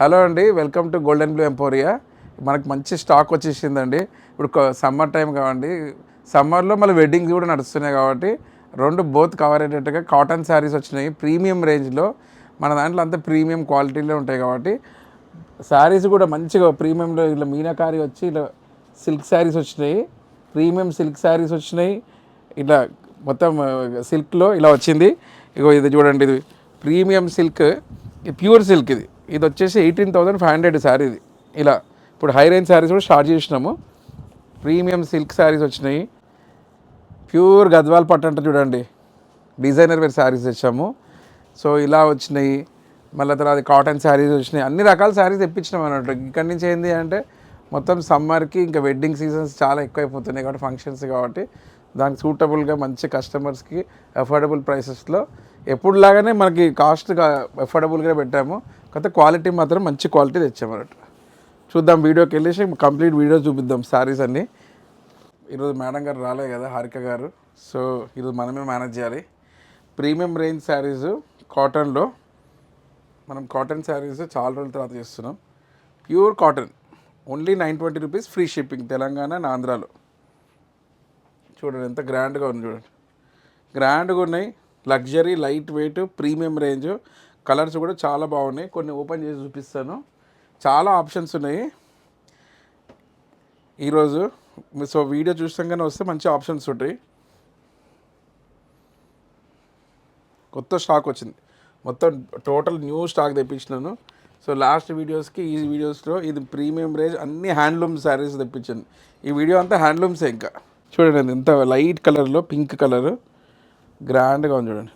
Hello అండి welcome to Golden Blue Emporia మనకు మంచి స్టాక్ వచ్చేసిందండి. ఇప్పుడు సమ్మర్ టైం కావండి సమ్మర్లో మళ్ళీ వెడ్డింగ్స్ కూడా నడుస్తున్నాయి కాబట్టి రెండు బోత్ కవర్ అయ్యేటట్టుగా కాటన్ శారీస్ వచ్చినాయి. ప్రీమియం రేంజ్లో మన దాంట్లో అంతా ప్రీమియం క్వాలిటీలో ఉంటాయి కాబట్టి శారీస్ కూడా మంచిగా ప్రీమియంలో ఇలా మీనాకారి వచ్చి ఇలా సిల్క్ శారీస్ వచ్చినాయి. ప్రీమియం సిల్క్ శారీస్ వచ్చినాయి. ఇట్లా మొత్తం సిల్క్లో ఇలా వచ్చింది. ఇగో ఇది చూడండి ఇది ప్రీమియం సిల్క్ ప్యూర్ సిల్క్ ఇది. ఇది వచ్చేసి eighteen thousand five hundred sari ఇది. ఇలా ఇప్పుడు హై రేంజ్ శారీస్ కూడా స్టార్ట్ చేసినాము. ప్రీమియం సిల్క్ శారీస్ వచ్చినాయి. ప్యూర్ గద్వాల్ పట్టు అంటే చూడండి. డిజైనర్ వేర్ శారీస్ తెచ్చాము. సో ఇలా వచ్చినాయి. మళ్ళీ తర్వాత కాటన్ శారీస్ వచ్చినాయి. అన్ని రకాల శారీస్ తెప్పించినాం అన్నట్టు. ఇక్కడి నుంచి ఏంటి అంటే మొత్తం సమ్మర్కి ఇంకా వెడ్డింగ్ సీజన్స్ చాలా ఎక్కువైపోతున్నాయి కాబట్టి ఫంక్షన్స్ కాబట్టి. దానికి సూటబుల్గా మంచి కస్టమర్స్కి అఫోర్డబుల్ ప్రైసెస్లో ఎప్పుడులాగానే మనకి కాస్ట్గా అఫోర్డబుల్గా పెట్టాము. కాకపోతే క్వాలిటీ మాత్రం మంచి క్వాలిటీ తెచ్చామన్నట్టు చూద్దాం వీడియోకి వెళ్ళేసి కంప్లీట్ వీడియో చూపిద్దాం శారీస్ అన్నీ. ఈరోజు మేడం గారు రాలేదు కదా హారిక గారు. సో ఈరోజు మనమే మేనేజ్ చేయాలి. ప్రీమియం రేంజ్ శారీస్ కాటన్లో మనం కాటన్ శారీస్ చాలా రోజుల తర్వాత చేస్తున్నాం. Pure cotton. Only nine twenty rupees free shipping Telangana and ఆంధ్రాలో. చూడండి ఎంత గ్రాండ్గా ఉంది చూడండి. గ్రాండ్గా ఉన్నాయి. Luxury light weight premium range. Colours కూడా చాలా బాగున్నాయి. కొన్ని ఓపెన్ చేసి చూపిస్తాను. చాలా ఆప్షన్స్ ఉన్నాయి. ఈరోజు సో వీడియో చూసాకనే వస్తే మంచి ఆప్షన్స్ ఉంటాయి. కొత్త స్టాక్ వచ్చింది. మొత్తం టోటల్ న్యూ స్టాక్ తెప్పించినాను. సో లాస్ట్ వీడియోస్కి ఈ వీడియోస్లో ఇది ప్రీమియం రేంజ్ అన్ని హ్యాండ్లూమ్ శారీస్ తెప్పించాను ఈ వీడియో అంతా హ్యాండ్లూమ్సే ఇంకా. చూడండి ఎంత లైట్ కలర్లో పింక్ కలర్. గ్రాండ్గా ఉంది చూడండి.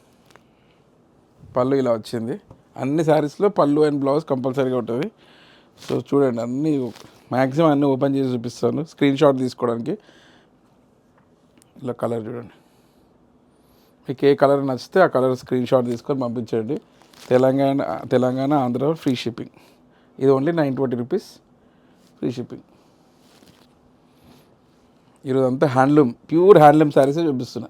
పళ్ళు ఇలా వచ్చింది. అన్ని శారీస్లో పళ్ళు అండ్ బ్లౌజ్ కంపల్సరీగా ఉంటుంది. సో చూడండి అన్నీ మ్యాక్సిమం అన్నీ ఓపెన్ చేసి చూపిస్తాను. స్క్రీన్ షాట్ తీసుకోవడానికి. ఇలా కలర్ చూడండి. మీకు ఏ కలర్ నచ్చితే ఆ కలర్ స్క్రీన్ షాట్ తీసుకొని పంపించండి. తెలంగాణ తెలంగాణ ఆంధ్ర ఫ్రీ షిప్పింగ్ ఇది only nine twenty rupees free shipping ఈరోజు అంతా హ్యాండ్లూమ్ ప్యూర్ హ్యాండ్లూమ్ శారీసే చూపిస్తున్నా.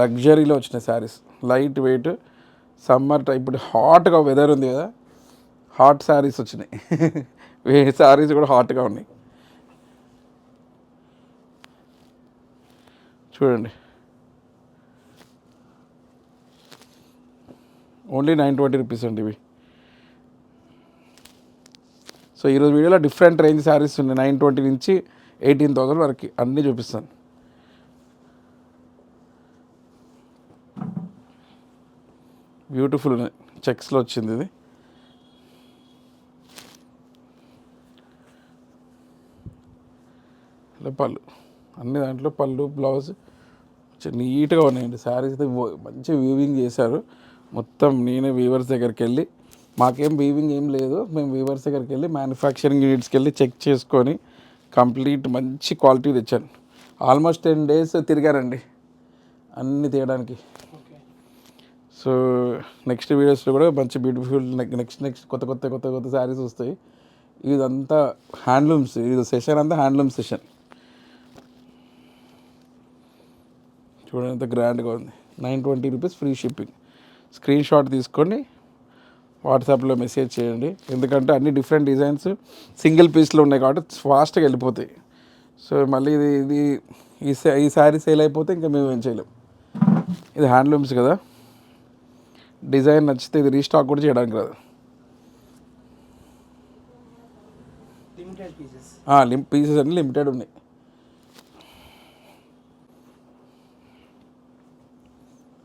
లగ్జరీలో వచ్చిన saris light weight summer time ఇప్పుడు హాట్గా వెదర్ ఉంది కదా హాట్ శారీస్ వచ్చినాయి. వే శారీస్ కూడా హాట్గా ఉన్నాయి. చూడండి. ఓన్లీ నైన్ ట్వంటీ రూపీస్ అండి ఇవి. సో ఈరోజు వీడియోలో డిఫరెంట్ రేంజ్ శారీస్ ఉన్నాయి. నైన్ ట్వంటీ నుంచి ఎయిటీన్ థౌసండ్ వరకు అన్నీ చూపిస్తాను. బ్యూటిఫుల్ చెక్స్లో వచ్చింది ఇది. ఇలా పళ్ళు. అన్ని దాంట్లో పళ్ళు బ్లౌజ్ నీట్గా ఉన్నాయండి. శారీస్ అయితే మంచి వీవింగ్ చేశారు. మొత్తం నేనే వీవర్స్ దగ్గరికి వెళ్ళి మాకేం వీవింగ్ ఏం లేదు. మేము వీవర్స్ దగ్గరికి వెళ్ళి మ్యానుఫ్యాక్చరింగ్ యూనిట్స్కి వెళ్ళి చెక్ చేసుకొని కంప్లీట్ మంచి క్వాలిటీ తెచ్చాను. ఆల్మోస్ట్ టెన్ డేస్ తిరిగారండి అన్నీ తీయడానికి. సో నెక్స్ట్ వీడియోస్లో కూడా మంచి బ్యూటిఫుల్ నెక్స్ట్ నెక్స్ట్ కొత్త కొత్త కొత్త కొత్త శారీస్ వస్తాయి. ఇదంతా హ్యాండ్లూమ్స్ ఇది సెషన్ అంతా హ్యాండ్లూమ్ సెషన్. చూడండి ఎంత గ్రాండ్గా ఉంది. Nine twenty rupees free shipping. Screen shot తీసుకొని వాట్సాప్లో మెసేజ్ చేయండి. ఎందుకంటే అన్ని డిఫరెంట్ డిజైన్స్ సింగిల్ పీస్లో ఉన్నాయి కాబట్టి ఫాస్ట్గా వెళ్ళిపోతాయి. సో మళ్ళీ ఇది ఇది ఈ ఈ శారీ సేల్ అయిపోతే ఇంకా మేము ఏం చేయలేం. ఇది హ్యాండ్లూమ్స్ కదా. డిజైన్ నచ్చితే ఇది రీస్టాక్ కూడా చేయడానికి రాదు. లిమ్ పీసెస్ అన్ని లిమిటెడ్ ఉన్నాయి.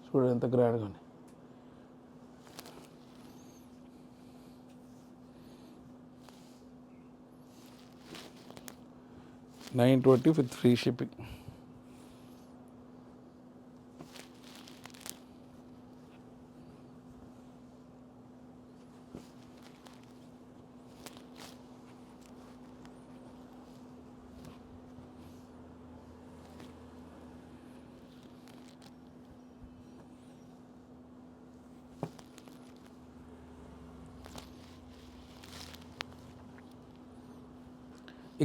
చూడండి ఎంత గ్రాండ్గా ఉంది. Nine twenty with free shipping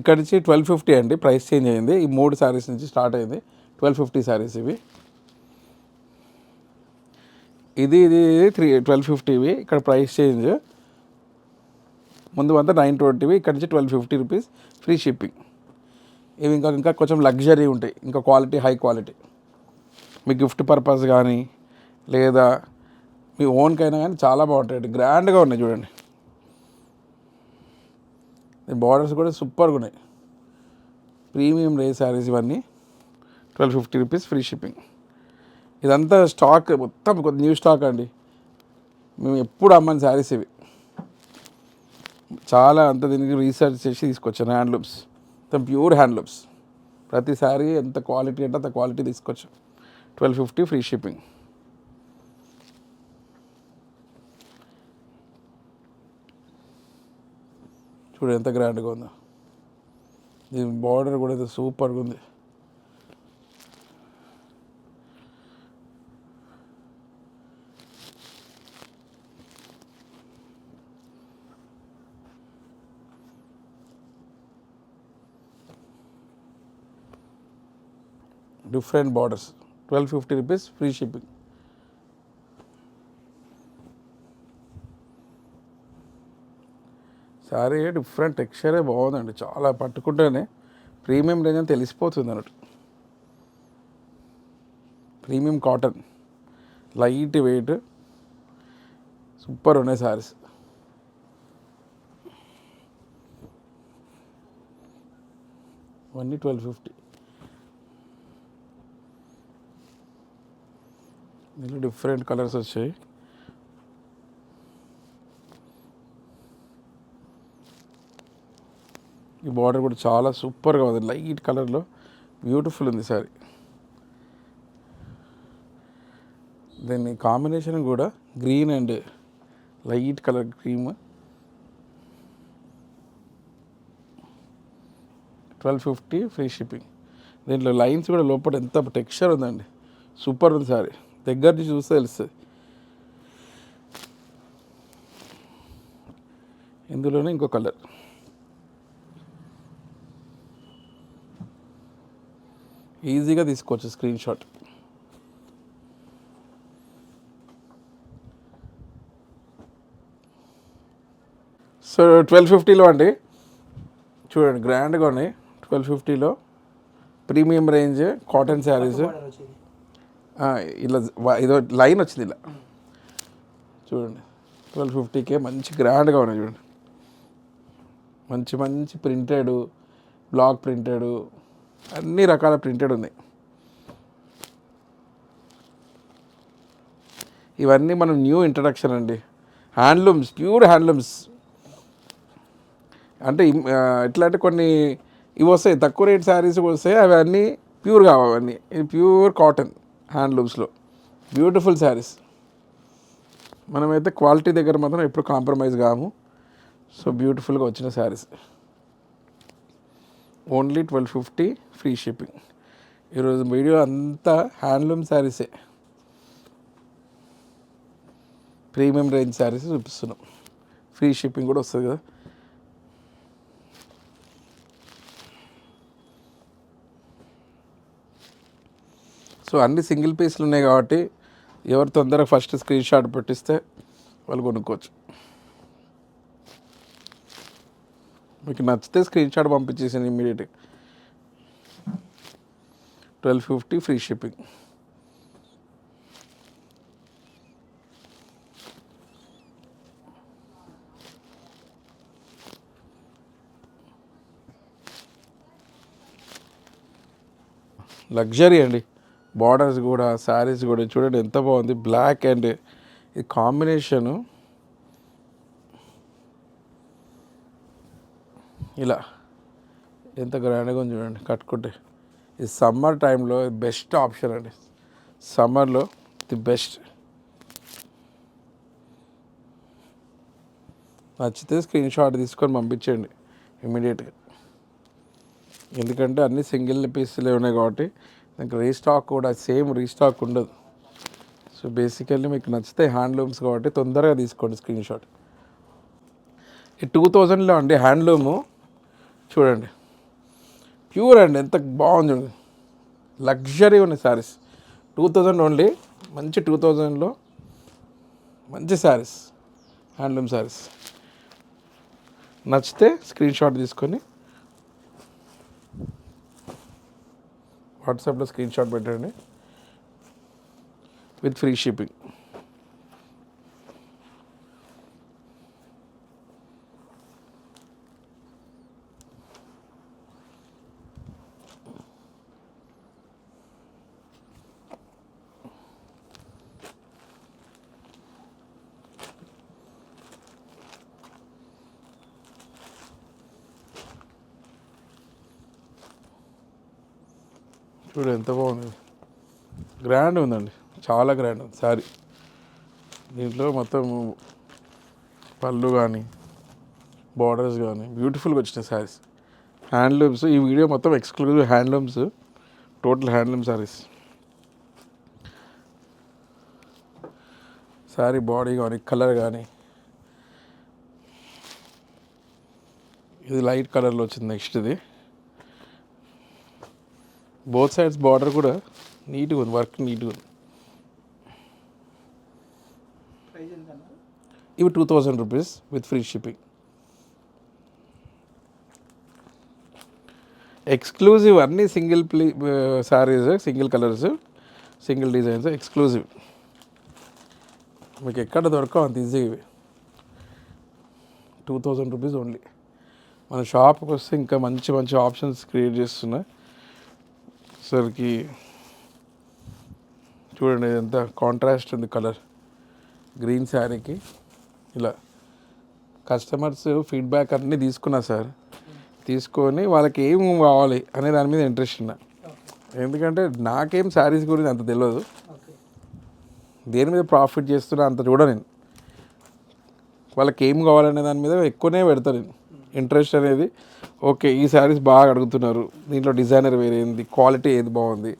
ఇక్కడ నుంచి ట్వెల్వ్ ఫిఫ్టీ అండి ప్రైస్ చేంజ్ అయింది. ఈ మూడు శారీస్ నుంచి స్టార్ట్ అయింది. ట్వెల్వ్ ఫిఫ్టీ శారీస్ ఇవి. ఇది ఇది త్రీ ట్వెల్వ్ ఫిఫ్టీవి ఇక్కడ ప్రైస్ చేంజ్. ముందు అంతా నైన్ ట్వంటీవి ఇక్కడ నుంచి twelve fifty rupees free shipping. ఇవి ఇంకా ఇంకా కొంచెం లగ్జరీ ఉంటాయి. ఇంకా క్వాలిటీ హై క్వాలిటీ. మీ గిఫ్ట్ పర్పస్ కానీ లేదా మీ ఓన్కైనా కానీ చాలా బాగుంటాయి గ్రాండ్గా ఉన్నాయి చూడండి. బార్డర్స్ కూడా సూపర్గా ఉన్నాయి. ప్రీమియం రే శారీస్ ఇవన్నీ. Twelve fifty rupees free shipping. ఇదంతా స్టాక్ మొత్తం కొద్ది న్యూ స్టాక్ అండి. మేము ఎప్పుడు అమ్మని శారీస్ ఇవి. చాలా అంత దీనికి రీసెర్చ్ చేసి తీసుకొచ్చాను. హ్యాండ్లూమ్స్ మొత్తం ప్యూర్ హ్యాండ్లూమ్స్ ప్రతి శారీ ఎంత క్వాలిటీ అంటే అంత క్వాలిటీ తీసుకొచ్చాం. Twelve fifty free shipping. చూడు ఎంత గ్రాండ్గా ఉందో. దీని బార్డర్ కూడా అయితే సూపర్గా ఉంది. Different borders. Twelve fifty rupees free shipping. Sari different టెక్స్చరే బాగుందండి. చాలా పట్టుకుంటేనే ప్రీమియం రేంజ్ అని తెలిసిపోతుంది అన్నట్టు. Premium cotton. Light weight. Super ఉన్నాయి సారీస్ ఇవన్నీ ట్వెల్వ్ ఫిఫ్టీ. దీనిలో డిఫరెంట్ కలర్స్ వచ్చాయి. బార్డర్ కూడా చాలా సూపర్గా ఉంది. లైట్ కలర్లో బ్యూటిఫుల్ ఉంది సారీ. దీన్ని కాంబినేషన్ కూడా green and light colour cream. Twelve fifty free shipping. దీంట్లో లైన్స్ కూడా లోపల ఎంత టెక్స్చర్ ఉందండి. సూపర్ ఉంది సారీ. దగ్గర నుంచి చూస్తే తెలుస్తుంది. ఇందులోనే ఇంకో కలర్. ఈజీగా తీసుకోవచ్చు స్క్రీన్ షాట్. సో ట్వెల్వ్ ఫిఫ్టీలో అండి. చూడండి గ్రాండ్గా ఉన్నాయి ట్వెల్వ్ ఫిఫ్టీలో ప్రీమియం రేంజ్ కాటన్ శారీస్. ఇలా ఇదో లైన్ వచ్చింది ఇలా. చూడండి ట్వెల్వ్ ఫిఫ్టీకే మంచి గ్రాండ్గా ఉన్నాయి చూడండి. మంచి మంచి ప్రింటెడ్ బ్లాక్ ప్రింటెడ్ అన్ని రకాల ప్రింటెడ్ ఉన్నాయి. ఇవన్నీ మనం న్యూ ఇంట్రడక్షన్ అండి. హ్యాండ్లూమ్స్ ప్యూర్ హ్యాండ్లూమ్స్ అంటే ఎట్లా అంటే కొన్ని ఇవి వస్తాయి. తక్కువ రేట్ శారీస్ వస్తాయి. అవన్నీ ప్యూర్ కావు అవన్నీ. ఇది ప్యూర్ కాటన్ హ్యాండ్లూమ్స్లో బ్యూటిఫుల్ శారీస్ మనమైతే క్వాలిటీ దగ్గర మాత్రం ఎప్పుడు కాంప్రమైజ్ కాము. సో బ్యూటిఫుల్గా వచ్చిన saris only twelve fifty free shipping. ఈరోజు వీడియో అంతా హ్యాండ్లూమ్ శారీసే. ప్రీమియం రేంజ్ శారీస్ చూపిస్తున్నాం. ఫ్రీ షిప్పింగ్ కూడా వస్తుంది కదా. సో అన్ని సింగిల్ పీస్లు ఉన్నాయి కాబట్టి ఎవరు తొందరగా ఫస్ట్ స్క్రీన్ షాట్ పెట్టిస్తే వాళ్ళు కొనుక్కోవచ్చు. మీకు నచ్చితే స్క్రీన్ షాట్ పంపించేసాను ఇమీడియట్గా twelve fifty free shipping luxury అండి. బార్డర్స్ కూడా శారీస్ కూడా చూడండి ఎంత బాగుంది. బ్లాక్ అండ్ ఈ కాంబినేషను ఇలా. ఎంత గ్రాండ్గా ఉంది చూడండి కట్టుకుంటే. ఈ సమ్మర్ టైంలో బెస్ట్ ఆప్షన్ అండి. సమ్మర్లో ది బెస్ట్ నచ్చితే స్క్రీన్ షాట్ తీసుకొని పంపించండి ఇమీడియట్గా ఎందుకంటే అన్నీ సింగిల్ పీసులే ఉన్నాయి కాబట్టి నాకు రీస్టాక్ కూడా సేమ్ రీస్టాక్ ఉండదు. సో బేసికల్లీ మీకు నచ్చితే హ్యాండ్లూమ్స్ కాబట్టి తొందరగా తీసుకోండి స్క్రీన్ షాట్ ఈ టూ థౌజండ్లో అండి హ్యాండ్లూము చూడండి. ప్యూర్ అండి ఎంత బాగుంది చూడండి లగ్జరీ ఉన్నాయి శారీస్ టూ థౌజండ్ ఓన్లీ మంచి టూ థౌజండ్లో మంచి శారీస్ హ్యాండ్లూమ్ శారీస్ నచ్చితే స్క్రీన్ షాట్ తీసుకొని వాట్సాప్లో స్క్రీన్ షాట్ పెట్టండి. With free shipping. చూడు ఎంత బాగుంది. గ్రాండ్ ఉందండి. చాలా గ్రాండ్ ఉంది. సారీ దీంట్లో మొత్తం పళ్ళు కానీ బార్డర్స్ కానీ బ్యూటిఫుల్గా వచ్చినాయి శారీస్ హ్యాండ్లూమ్స్ ఈ వీడియో మొత్తం exclusive handlooms total handloom saris sari body కానీ కలర్ కానీ ఇది లైట్ కలర్లో వచ్చింది నెక్స్ట్ ఇది. బోత్ సైడ్స్ బార్డర్ కూడా నీట్గా ఉంది వర్క్ నీట్గా ఉంది. ఇవి two thousand rupees with free shipping. Exclusive అన్ని single ply saris single colours single designs exclusive మీకు ఎక్కడ దొరకవు అంత ఈజీగా ఇవి. టూ థౌజండ్ రూపీస్ ఓన్లీ మన షాప్కి వస్తే ఇంకా మంచి మంచి ఆప్షన్స్ క్రియేట్ చేస్తున్నా సరికి చూడండి ఇదంతా కాంట్రాస్ట్ ఉంది కలర్ గ్రీన్ శారీకి ఇలా. కస్టమర్స్ ఫీడ్బ్యాక్ అన్నీ తీసుకున్నా సార్. తీసుకొని వాళ్ళకి ఏం కావాలి అనే దాని మీద ఇంట్రెస్ట్ ఉన్నా. ఎందుకంటే నాకేం శారీస్ గురించి అంత తెలియదు దేని మీద ప్రాఫిట్ చేస్తున్నా అంత చూడ నేను. వాళ్ళకి ఏం కావాలనే దాని మీద ఎక్కువనే పెడతా నేను. ఇంట్రెస్ట్ అనేది ఓకే ఈ శారీస్ బాగా అడుగుతున్నారు. దీంట్లో డిజైనర్ వేరేంది క్వాలిటీ ఏది బాగుంది.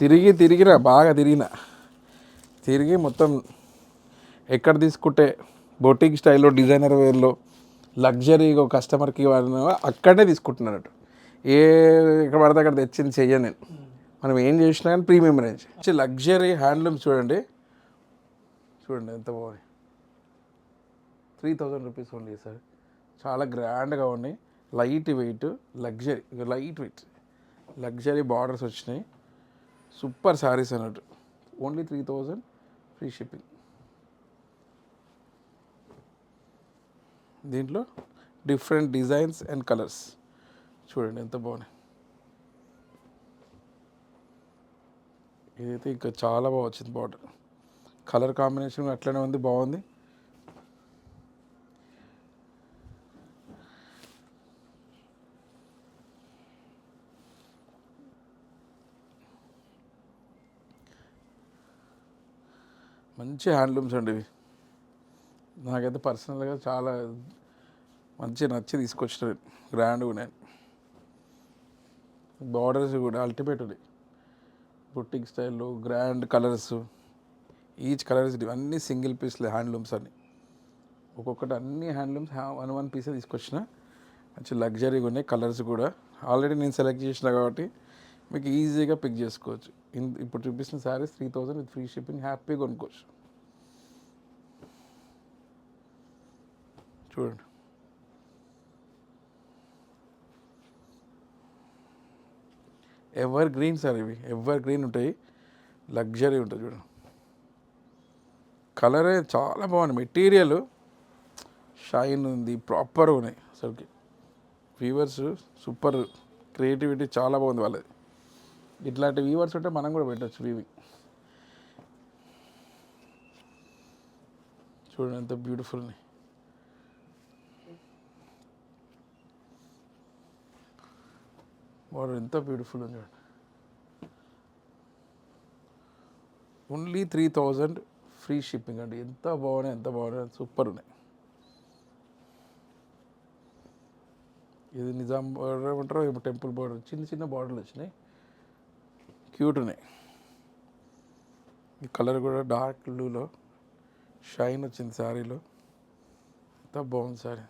తిరిగి తిరిగినా బాగా తిరిగిన. తిరిగి మొత్తం ఎక్కడ తీసుకుంటే బొటిక్ స్టైల్లో డిజైనర్ వేర్లో లగ్జరీగా కస్టమర్కి ఇవ్వాలన్నా అక్కడనే తీసుకుంటున్నారట ఏ ఎక్కడ పడితే అక్కడ తెచ్చింది చెయ్యను నేను. మనం ఏం చేసినా కానీ ప్రీమియం రేంజ్. లగ్జరీ హ్యాండ్లూమ్ చూడండి. చూడండి ఎంత బాగుంది. Three thousand rupees only sir. చాలా గ్రాండ్గా ఉన్నాయి light weight luxury light weight. Luxury borders వచ్చినాయి. సూపర్ శారీస్ అన్నట్టు. Only three thousand free shipping. దీంట్లో డిఫరెంట్ డిజైన్స్ అండ్ కలర్స్. చూడండి ఎంత బాగున్నాయి. ఇదైతే ఇంకా చాలా బాగా వచ్చింది బార్డర్. కలర్ కాంబినేషన్ అట్లనే ఉంది బాగుంది. మంచి హ్యాండ్లూమ్స్ అండి ఇవి. నాకైతే పర్సనల్గా చాలా మంచి నచ్చి తీసుకొచ్చిన గ్రాండ్ ఉన్నాయి. బార్డర్స్ కూడా అల్టిమేట్ ఉన్నాయి బుట్టింగ్ స్టైల్లో గ్రాండ్ కలర్స్ ఈచ్ కలర్స్ ఇవన్నీ సింగిల్ పీస్లే హ్యాండ్లూమ్స్ అన్ని. ఒక్కొక్కటి అన్ని హ్యాండ్లూమ్స్ వన్ వన్ పీసే తీసుకొచ్చిన. మంచి లగ్జరీగా ఉన్నాయి కలర్స్ కూడా. ఆల్రెడీ నేను సెలెక్ట్ చేసిన కాబట్టి మీకు ఈజీగా పిక్ చేసుకోవచ్చు. ఇన్- ఇప్పుడు చూపిస్తున్న saris three thousand with free shipping హ్యాపీగా కొనుక్కోవచ్చు. చూడండి. ఎవర్ గ్రీన్ సార్ ఇవి. ఎవర్ గ్రీన్ ఉంటాయి. లగ్జరీ ఉంటుంది చూడండి. కలరే చాలా బాగుంది. మెటీరియల్ షైన్ ఉంది ప్రాపర్ ఉన్నాయి అసలుకి. ఫీవర్స్ సూపర్ క్రియేటివిటీ చాలా బాగుంది వాళ్ళది. ఇట్లాంటి వీవర్స్ ఉంటే మనం కూడా పెట్టచ్చు వీవి చూడండి ఎంత బ్యూటిఫుల్ ఉన్నాయి వాడు ఎంత బ్యూటిఫుల్ ఉంది చూడండి. Only three thousand free shipping అండి. ఎంత బాగున్నాయి ఎంత బాగున్నాయి సూపర్ ఉన్నాయి. ఇది నిజాం బార్డర్ ఏమంటారు టెంపుల్ బార్డర్ చిన్న చిన్న బార్డర్లు వచ్చినాయి. క్యూట్ ఉన్నాయి ఈ కలర్ కూడా డార్క్ బ్లూలో షైన్ వచ్చింది శారీలో. ఎంత బాగుంది శారీ.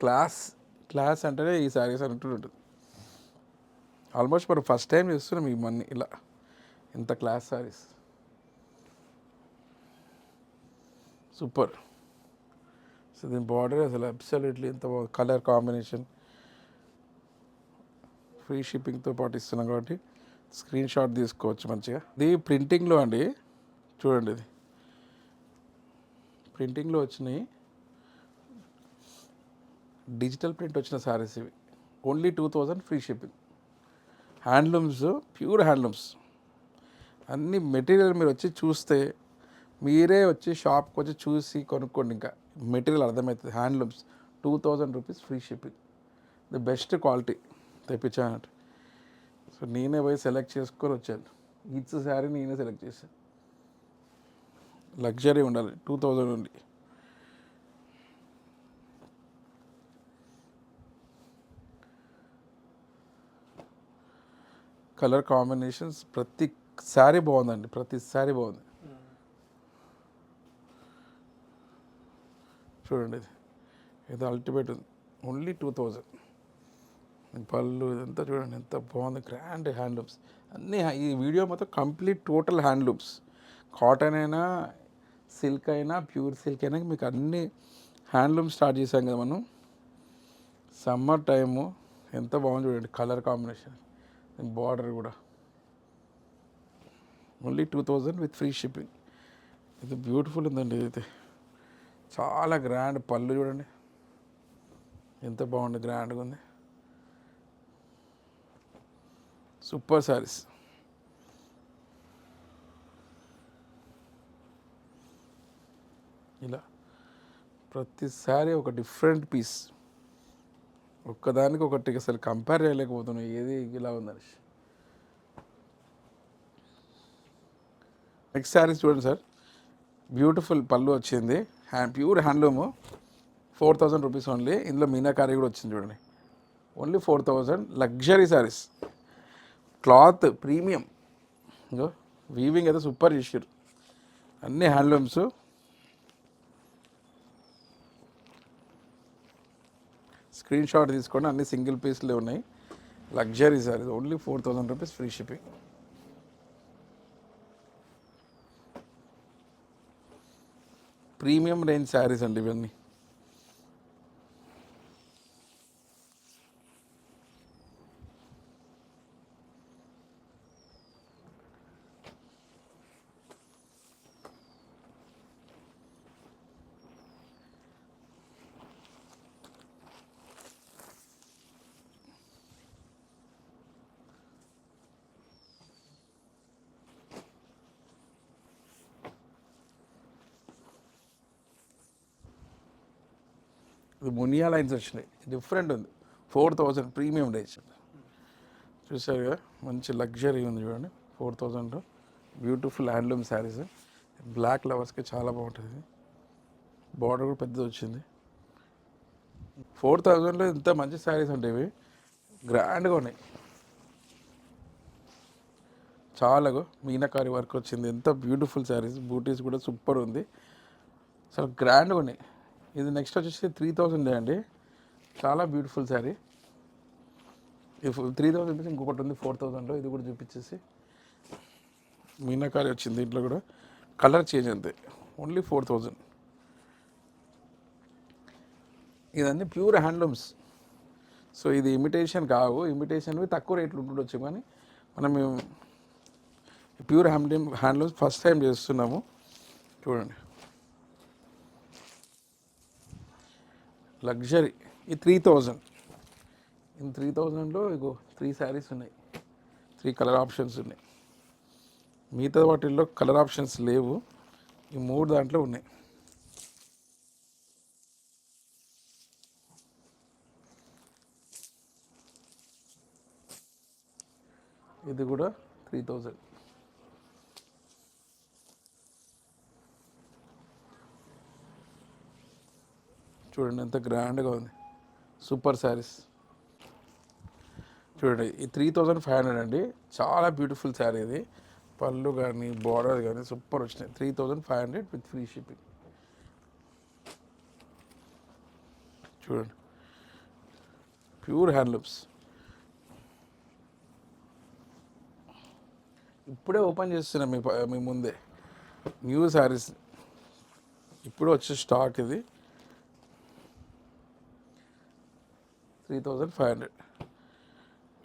క్లాస్ క్లాస్ అంటేనే ఈ శారీస్ అన్నట్టు ఉంటుంది. ఆల్మోస్ట్ మనం ఫస్ట్ టైం చూస్తున్నాం ఈ మన్ని ఇలా ఇంత క్లాస్ శారీస్. సూపర్. సో దీని బార్డర్ అసలు అబ్సల్యూట్లీ ఇంత కలర్ కాంబినేషన్. ఫ్రీ షిప్పింగ్తో పాటు ఇస్తున్నాం కాబట్టి స్క్రీన్ షాట్ తీసుకోవచ్చు మంచిగా. ఇది ప్రింటింగ్లో అండి. చూడండి ఇది. ప్రింటింగ్లో వచ్చినాయి. డిజిటల్ ప్రింట్ వచ్చిన శారీస్ ఇవి. Only two thousand free shipping. Handlooms pure handlooms. అన్ని మెటీరియల్ మీరు వచ్చి చూస్తే మీరే వచ్చి షాప్కి వచ్చి చూసి కొనుక్కోండి ఇంకా. మెటీరియల్ అర్థమవుతుంది. Handlooms two thousand rupees free shipping. The best quality. తెప్పించానంటే. So నేనే పోయి సెలెక్ట్ చేసుకొని వచ్చాను. ఈచ్ శారీ నేనే సెలెక్ట్ చేశాను. లగ్జరీ ఉండాలి టూ థౌజండ్ నుండి కలర్ కాంబినేషన్స్ ప్రతి శారీ బాగుందండి ప్రతి శారీ బాగుంది. చూడండి ఇది. ఇది అల్టిమేట్ ఉంది. Only two thousand. పళ్ళు ఇదంతా చూడండి ఎంత బాగుంది. గ్రాండ్ హ్యాండ్లూమ్స్ అన్నీ ఈ వీడియో మొత్తం కంప్లీట్ టోటల్ హ్యాండ్లూమ్స్ కాటన్ అయినా సిల్క్ అయినా ప్యూర్ సిల్క్ అయినా మీకు అన్ని హ్యాండ్లూమ్ స్టార్ట్ చేసాం కదా మనం. సమ్మర్ టైము ఎంత బాగుంది చూడండి కలర్ కాంబినేషన్ బార్డర్ కూడా. Only two thousand with free shipping ఇది బ్యూటిఫుల్ ఉందండి ఇది చాలా గ్రాండ్ పళ్ళు చూడండి. ఎంత బాగుంది గ్రాండ్గా ఉంది. సూపర్ శారీస్ ఇలా ప్రతి శారీ ఒక డిఫరెంట్ పీస్. ఒక్కదానికి ఒకటి అసలు కంపేర్ చేయలేకపోతున్నాం ఏది ఇలా ఉందని నెక్స్ట్ శారీస్ చూడండి సార్. బ్యూటిఫుల్ పళ్ళు వచ్చింది. Hand pure handloom. Four thousand rupees only. ఇందులో మీనాకారీ కూడా వచ్చింది చూడండి. Only four thousand luxury saris cloth premium. ఇంకో వీవింగ్ అయితే సూపర్ చేసారు అన్ని హ్యాండ్లూమ్స్ స్క్రీన్ షాట్ తీసుకోండి అన్ని సింగిల్ పీస్లే ఉన్నాయి. Luxury saris only four thousand rupees free shipping premium range saris అండి ఇవన్నీ. ఇది లైన్స్ వచ్చినాయి. డిఫరెంట్ ఉంది. Four thousand premium range. చూసారు కదా? మంచి లగ్జరీ ఉంది చూడండి. Four thousand beautiful handloom saris. Black లవర్స్కి చాలా బాగుంటుంది. బార్డర్ కూడా పెద్దది వచ్చింది. ఫోర్ థౌజండ్లో ఇంత మంచి శారీస్ ఉంటాయి గ్రాండ్గా ఉన్నాయి. చాలా మీనకారి మీనాకారి వర్క్ వచ్చింది. ఎంత బ్యూటిఫుల్ శారీస్. బూటీస్ కూడా సూపర్ ఉంది. అసలు గ్రాండ్గా ఉన్నాయి. ఇది నెక్స్ట్ వచ్చేసి త్రీ థౌజండ్ అండి. చాలా బ్యూటిఫుల్ శారీ ఇది త్రీ థౌజండ్ రూపీస్ ఇంకొకటి ఉంది ఫోర్ థౌజండ్లో ఇది కూడా చూపించేసి. మీనాకారి వచ్చింది దీంట్లో కూడా. కలర్ చేంజ్ అంతే. ఓన్లీ ఫోర్ థౌజండ్ ఇదన్నీ ప్యూర్ హ్యాండ్లూమ్స్ సో ఇది ఇమిటేషన్ కావు. ఇమిటేషన్వి తక్కువ రేట్లు ఉంటుండొచ్చు కానీ మనం pure handloom handlooms first time చేస్తున్నాము. చూడండి. లగ్జరీ. ఈ త్రీ థౌజండ్ ఇన్ త్రీ థౌజండ్లో ఇగో త్రీ శారీస్ ఉన్నాయి. త్రీ కలర్ ఆప్షన్స్ ఉన్నాయి. మిగతా వాటిల్లో కలర్ ఆప్షన్స్ లేవు. ఈ మూడు దాంట్లో ఉన్నాయి. ఇది కూడా త్రీ థౌజండ్ చూడండి ఎంత గ్రాండ్గా ఉంది. సూపర్ శారీస్. చూడండి ఈ త్రీ థౌజండ్ ఫైవ్ హండ్రెడ్ అండి. చాలా బ్యూటిఫుల్ శారీ ఇది. పళ్ళు కానీ బార్డర్ కానీ సూపర్ వచ్చినాయి. Three thousand five hundred with free shipping చూడండి. Pure handlooms. ఇప్పుడే ఓపెన్ చేస్తున్నా మీ మీ ముందే. న్యూ శారీస్. ఇప్పుడు వచ్చే స్టాక్ ఇది. Three thousand five hundred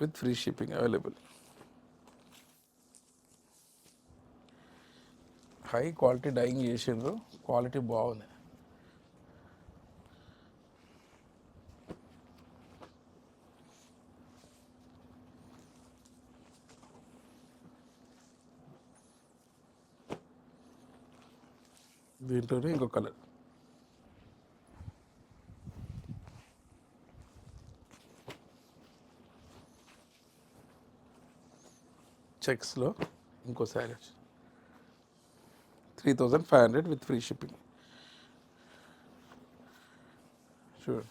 with free shipping available high quality dyeing చేసిండ్రు క్వాలిటీ బాగుంది. దీంట్లోనే ఇంకో కలర్. చెక్స్లో ఇంకో శారీ వచ్చింది. Three thousand five hundred with free shipping చూడండి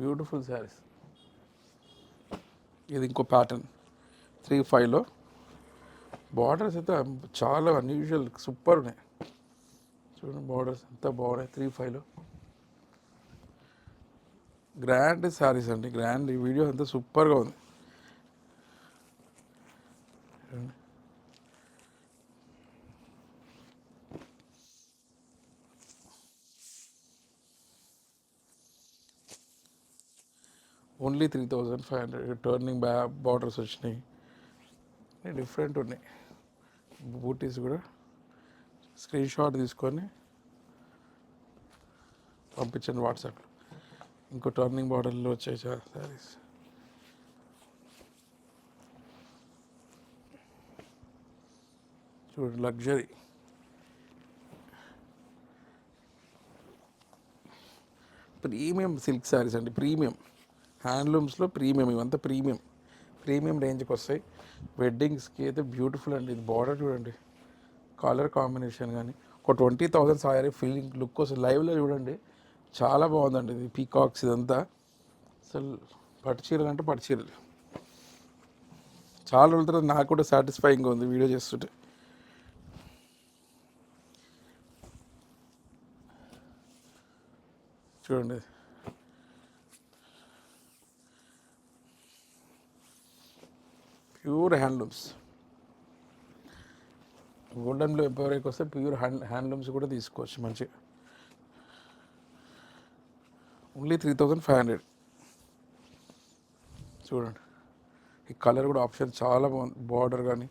బ్యూటిఫుల్ శారీస్ ఇది ఇంకో ప్యాటర్న్ త్రీ ఫైవ్లో బార్డర్స్ అయితే చాలా అన్యూజువల్ సూపర్ ఉన్నాయి. చూడండి బార్డర్స్ ఎంత బాగున్నాయి. త్రీ ఫైవ్లో గ్రాండ్ శారీస్ అండి గ్రాండ్ ఈ వీడియో అంతా సూపర్గా ఉంది. Only three thousand five hundred. Turning బ్యా బార్డర్స్ వచ్చినాయి. డిఫరెంట్ ఉన్నాయి. బూటీస్ కూడా. స్క్రీన్ షాట్ తీసుకొని పంపించండి వాట్సాప్లో. ఇంకో టర్నింగ్ బార్డర్లో వచ్చాయి శారీస్. చూడండి లగ్జరీ. ప్రీమియం సిల్క్ శారీస్ అండి ప్రీమియం. హ్యాండ్లూమ్స్లో ప్రీమియం ఇవంతా ప్రీమియం. ప్రీమియం రేంజ్కి వస్తాయి. వెడ్డింగ్స్కి అయితే బ్యూటిఫుల్ అండి. ఇది బార్డర్ చూడండి. కలర్ కాంబినేషన్ కానీ ఒక twenty thousand sari feeling look వస్తుంది. లైవ్లో చూడండి. చాలా బాగుందండి ఇది పీకాక్స్ ఇదంతా. అసలు పట్టు చీరలు అంటే పట్టు చీరలు. చాలా రోజుల తర్వాత నాకు కూడా సాటిస్ఫైయింగ్గా ఉంది వీడియో చేస్తుంటే. చూడండి. Pure handlooms. గోల్డెన్లో ఎంపవరీకి వస్తే ప్యూర్ హ్యాండ్ హ్యాండ్లూమ్స్ కూడా తీసుకోవచ్చు మంచిగా. Only three thousand five hundred చూడండి. ఈ కలర్ కూడా ఆప్షన్ చాలా బాగుంది. బార్డర్ కానీ